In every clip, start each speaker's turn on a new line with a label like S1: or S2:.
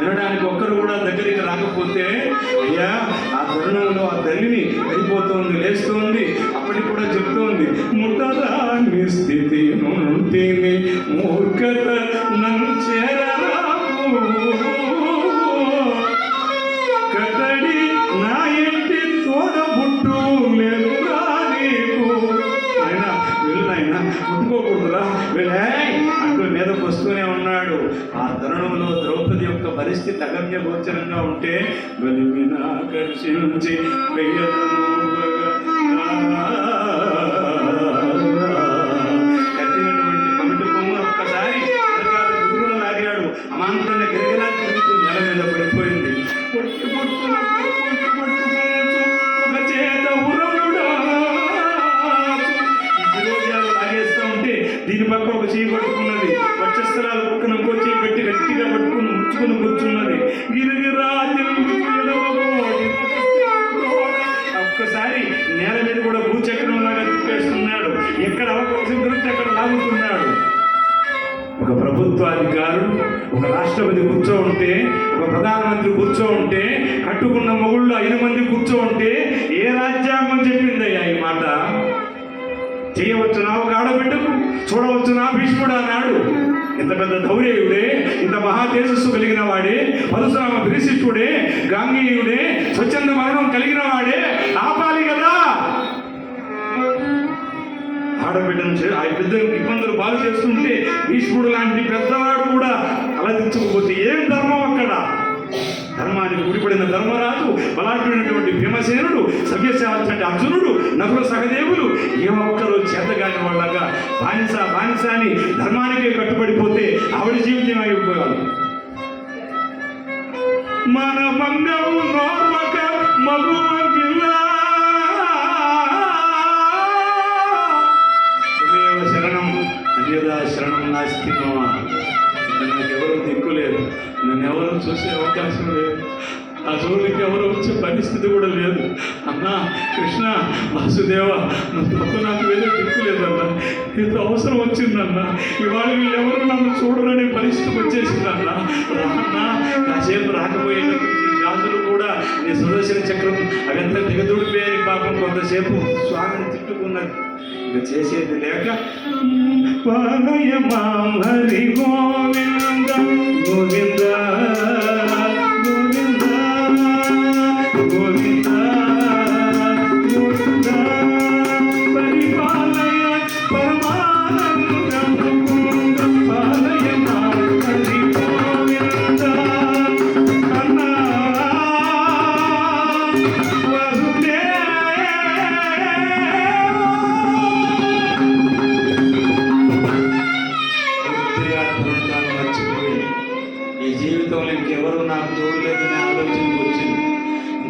S1: వినడానికి ఒక్కరు కూడా దగ్గరికి రాకపోతే అయ్యా ఆ తరుణంలో ఆ తల్లిని వెళ్ళిపోతోంది లేస్తోంది అప్పటికి కూడా చెప్తోంది ముట్టరాని స్థితి నుంటిని మూర్ఖత నన్ను చేరరాకు కట్టడి నా ఇంటి తోడబుట్టు లేదురా నీకు ఆయన వెళ్ళు నాయన ముట్టుకోకూడదురా వెళ్ళే. అంటూ మీదకు వస్తూనే ఉన్నాడు. ఆ తరుణంలో పరిస్థితి అగమ్య గోచరంగా ఉంటే బలిమిన ఆకర్షించి కట్టినటువంటి కూడా భూచక్రం తిప్పేస్తున్నాడు. ఎక్కడ అవకాశం దొరికితే అక్కడ లాగుతున్నాడు. ఒక ప్రభుత్వ అధికారులు ఒక రాష్ట్రపతి కూర్చో ఉంటే ఒక ప్రధానమంత్రి కూర్చో ఉంటే కట్టుకున్న మొగుళ్ళు ఐదు మంది కూర్చో ఉంటే ఏ రాజ్యాంగం చెప్పిందయ్యా ఈ మాట? చేయవచ్చునా? ఒక ఆడబిడ్డకు చూడవచ్చునా? భీష్ముడు అన్నాడు. ఇంత పెద్ద ధౌర్యుడే ఇంత మహా తేజస్సు కలిగిన వాడే పరశురామ విరిశిష్టుడే గాంగేయుడే స్వచ్ఛంద మరణం కలిగిన వాడే ఆడబిడ్డను చే- ఆ బిడ్డను ఇబ్బందులు బాగు చేస్తుంటే భీష్ముడు లాంటి పెద్దవాడు కూడా అలదించకపోతే ఏం ధర్మం అక్కడ? ధర్మానికి ఉడిపడిన ధర్మరాజు బలాఢ్యుడైనటువంటి భీమసేనుడు సవ్యసాచి అర్జునుడు నకుల సహదేవులు ఏ ఒక్కరు చేతగాని వాళ్ళగా బానిస బానిస అని ధర్మానికే కట్టుబడిపోతే ఆవిడ జీవితం అయిపోవాలి మన మంగము నోర్మక మగువ పరిస్థితి కూడా లేదు. అన్నా కృష్ణ వాసుదేవ నువ్వు తప్ప నాకు వేరే దిక్కు లేదన్న. ఇంత అవసరం వచ్చిందన్నా. ఇవాళ వీళ్ళు ఎవరు నన్ను చూడరనే పరిస్థితి వచ్చేసిందన్నా. రాన్నా కాసేపు రాకపోయేటప్పటికి రాజులు కూడా నీ సుదర్శన చక్రం అవంతా దిగదుడిపోయాయి పాపం కొంతసేపు. స్వామిని తిట్టుకున్నది. ఇక చేసేది లేక హరి గోవింద జీవితంలో ఇంకెవరు నాకు తోడలేదని ఆలోచనకు వచ్చింది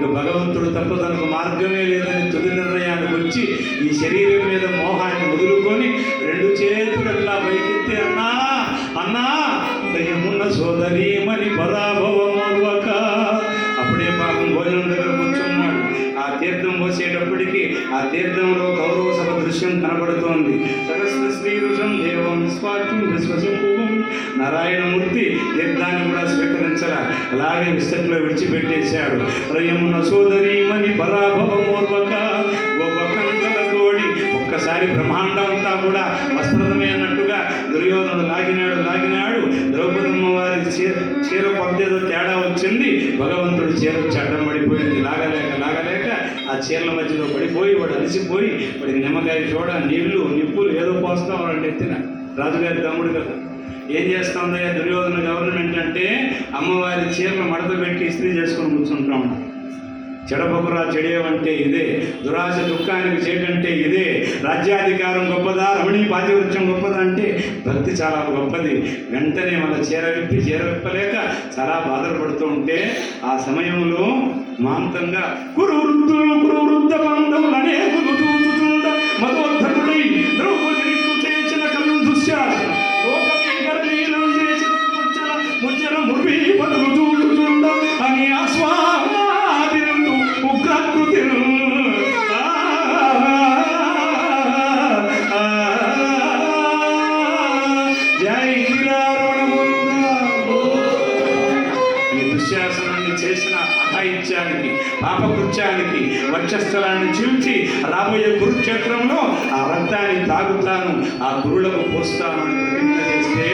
S1: ఇంకా భగవంతుడు తప్ప తనకు మార్గమే లేదని తుది నిర్ణయానికి వచ్చి ఈ శరీరం మీద మోహాన్ని వదులుకొని రెండు చేతులు అట్లా పైకెత్తి అన్నా? అన్నా దయమున్న సోదరీమని పరాభవమర్వక అప్పుడే పాపం భోజనం దగ్గర కూర్చున్నాడు. ఆ తీర్థం పోసేటప్పటికీ ఆ తీర్థంలో కౌరవ సభ దృశ్యం కనబడుతోంది. సహస్ర శ్రీరుషం దేవం స్వాత్యం విశ్వసింపు నారాయణమూర్తి నిర్ధాన్ని కూడా స్వీకరించాల. అలాగే విస్తట్లో విడిచిపెట్టేశాడు. రయమున సోదరీమణి పరాభవమూర్వక గోపకంకల తోడి ఒక్కసారి బ్రహ్మాండం అంతా కూడా వస్త్రమే అన్నట్టుగా దుర్యోధనుడు లాగినాడు లాగినాడు. ద్రౌపదమ్మ వారి చీర చీర కొద్దేదో తేడా వచ్చింది. భగవంతుడు చీర చడ్డం పడిపోయింది. లాగలేక లాగలేక ఆ చీరల మధ్యలో పడిపోయి వాడు అలసిపోయి వాడికి నిమ్మకాయ చూడ నీళ్ళు నిప్పులు ఏదో పోస్తాం వాడు ఎత్తిన రాజుగారి తమ్ముడు కదా. ఏం చేస్తుందయ్యా? దుర్యోధన గవర్నమెంట్ అంటే అమ్మవారి చీరలు మడత పెట్టి ఇస్త్రీ చేసుకొని కూర్చుంటాం. చెడపకురా చెడేవంటే ఇదే. దురాశ దుఃఖానికి చేటంటే ఇదే. రాజ్యాధికారం గొప్పదా? రమణీ పాతివృత్యం గొప్పదా అంటే భక్తి చాలా గొప్పది. వెంటనే మన చీర విప్పి చీర విప్పలేక చాలా బాధలు పడుతూ ఉంటే ఆ సమయంలో మాంతంగా కురు వృద్ధులు కురు వృద్ధ బాంధవులు అనేకులు చూచుచుండ ద్రౌపది చేసిన కళ్ళు దుశ్శాసనం ముచ్చల ముర్వి బదులు చూచుచుండ అని ఆస్వాదిందు ఉగ్రకృతి జై ఈ దుశ్శాసనాన్ని చేసిన అఘాయిత్యానికి పాపకృత్యానికి వక్షస్థలాన్ని చీల్చి రాబోయే కురుక్షేత్రంలో ఆ రక్తాన్ని తాగుతాను ఆ గురులకు పోస్తాను అని ప్రతిజ్ఞ చేస్తే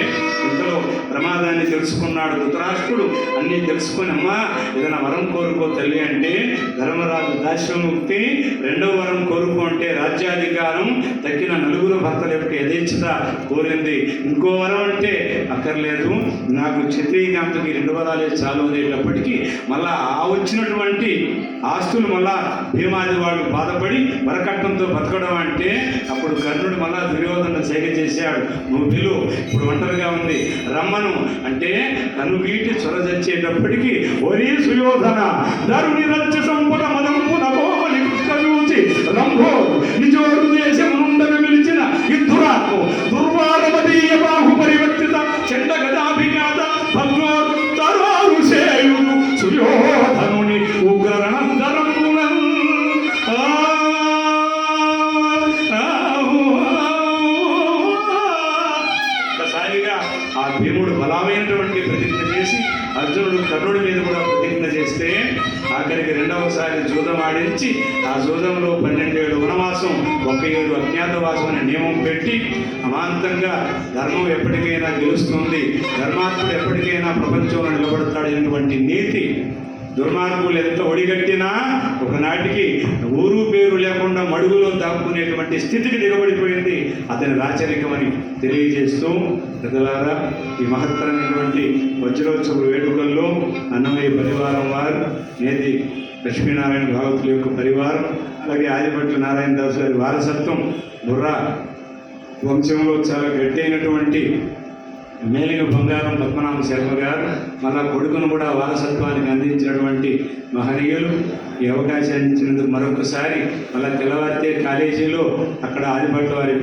S1: ప్రమాదాన్ని తెలుసుకున్నాడు ధృతరాష్ట్రుడు. అన్నీ తెలుసుకుని అమ్మా ఏదైనా వరం కోరుకో తల్లి అంటే ధర్మరాజు దాస్యముక్తి. రెండవ వరం కోరుకో అంటే రాజ్యాధికారం. తగ్గిన నలుగురు భర్తల యొక్క యథేచ్ఛత కోరింది? ఇంకో వరం అంటే అక్కర్లేదు. నాకు క్షత్రియకాంతకి రెండు వరాలే చాలు అనేటప్పటికీ మళ్ళా ఆ వచ్చినటువంటి ఆస్తులు మళ్ళా భీమాది వాళ్ళు బాధపడి వరకట్నంతో బతకడం అంటే అప్పుడు కర్ణుడు మళ్ళా దుర్యోధన సేగ చేశాడు. నువ్వు పిలువు ఇప్పుడు ఒంటరిగా ఉంది. రమ్మను అంటే కనుగీటి చొరజచ్చేటప్పటికీ ఒరే సుయోధన దరుని రచ్చ సంపద మదంపు నభోమని ఆడించి ఆ జూదంలో పన్నెండేడు వనవాసం ఒక ఏడు అజ్ఞాతవాసం అనే నియమం పెట్టి అమాంతంగా ధర్మం ఎప్పటికైనా గెలుస్తుంది. ధర్మాత్ముడు ఎప్పటికైనా ప్రపంచంలో నిలబడతాడైనటువంటి నీతి దుర్మార్గులు ఎంత ఒడిగట్టినా ఒకనాటికి ఊరు పేరు లేకుండా మడుగులో దాక్కునేటువంటి స్థితికి దిగబడిపోయింది అతని రాచరికమని తెలియజేస్తూ పెద్దలారా ఈ మహత్తరమైనటువంటి వజ్రోత్సవ వేడుకల్లో అన్నమయ్య పరివారం వారు నేతి లక్ష్మీనారాయణ భాగవతుల యొక్క పరివారం అలాగే ఆదిపట్ల నారాయణ దాస్ గారి వారసత్వం బుర్రా వంశంలో చాలా గట్టైనటువంటి మేలిక బంగారం పద్మనాభ శర్మ గారు మళ్ళా కొడుకును కూడా వారసత్వానికి అందించినటువంటి మహనీయులు. ఈ అవకాశాన్ని ఇచ్చినందుకు మరొకసారి మళ్ళా తెల్లవారితే కాలేజీలో అక్కడ ఆదిపట్ల వారి